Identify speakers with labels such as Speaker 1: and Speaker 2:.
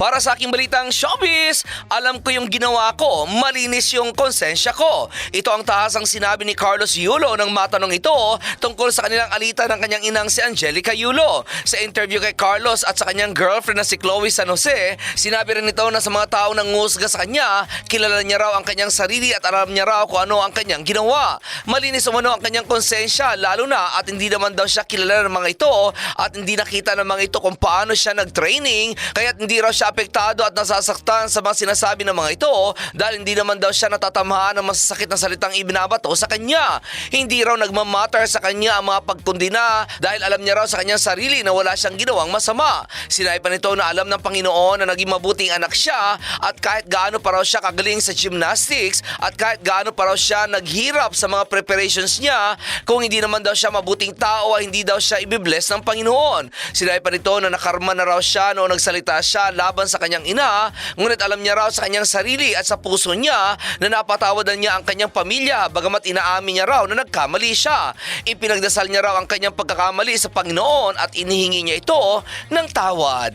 Speaker 1: Para sa aking balitang showbiz, alam ko yung ginawa ko, malinis yung konsensya ko. Ito ang tahasang sinabi ni Carlos Yulo nang matanong ito tungkol sa kanilang alitan ng kanyang inang si Angelica Yulo. Sa interview kay Carlos at sa kanyang girlfriend na si Chloe San Jose, sinabi rin ito na sa mga tao nang ngusga sa kanya, kilala niya raw ang kanyang sarili at alam niya raw kung ano ang kanyang ginawa. Malinis umano ang kanyang konsensya lalo na at hindi naman daw siya kilala ng mga ito at hindi nakita ng mga ito kung paano siya nag-training kaya't hindi raw siya apektado at nasasaktan sa mga sinasabi ng mga ito dahil hindi naman daw siya natatamaan ng masasakit na salitang ibinabato sa kanya. Hindi raw nagmamatter sa kanya ang mga pagkundina dahil alam niya raw sa kanyang sarili na wala siyang ginawang masama. Sinabi pa nito na alam ng Panginoon na naging mabuting anak siya at kahit gaano pa raw siya kagaling sa gymnastics at kahit gaano pa raw siya naghirap sa mga preparations niya kung hindi naman daw siya mabuting tao ay hindi daw siya ibibless ng Panginoon. Sinabi pa nito na nakarma na raw siya noong nagsalita siya laban sa kanyang ina ngunit alam niya raw sa kanyang sarili at sa puso niya na napatawadan niya ang kanyang pamilya bagamat inaamin niya raw na nagkamali siya. Ipinagdasal niya raw ang kanyang pagkakamali sa Panginoon at inihingi niya ito ng tawad.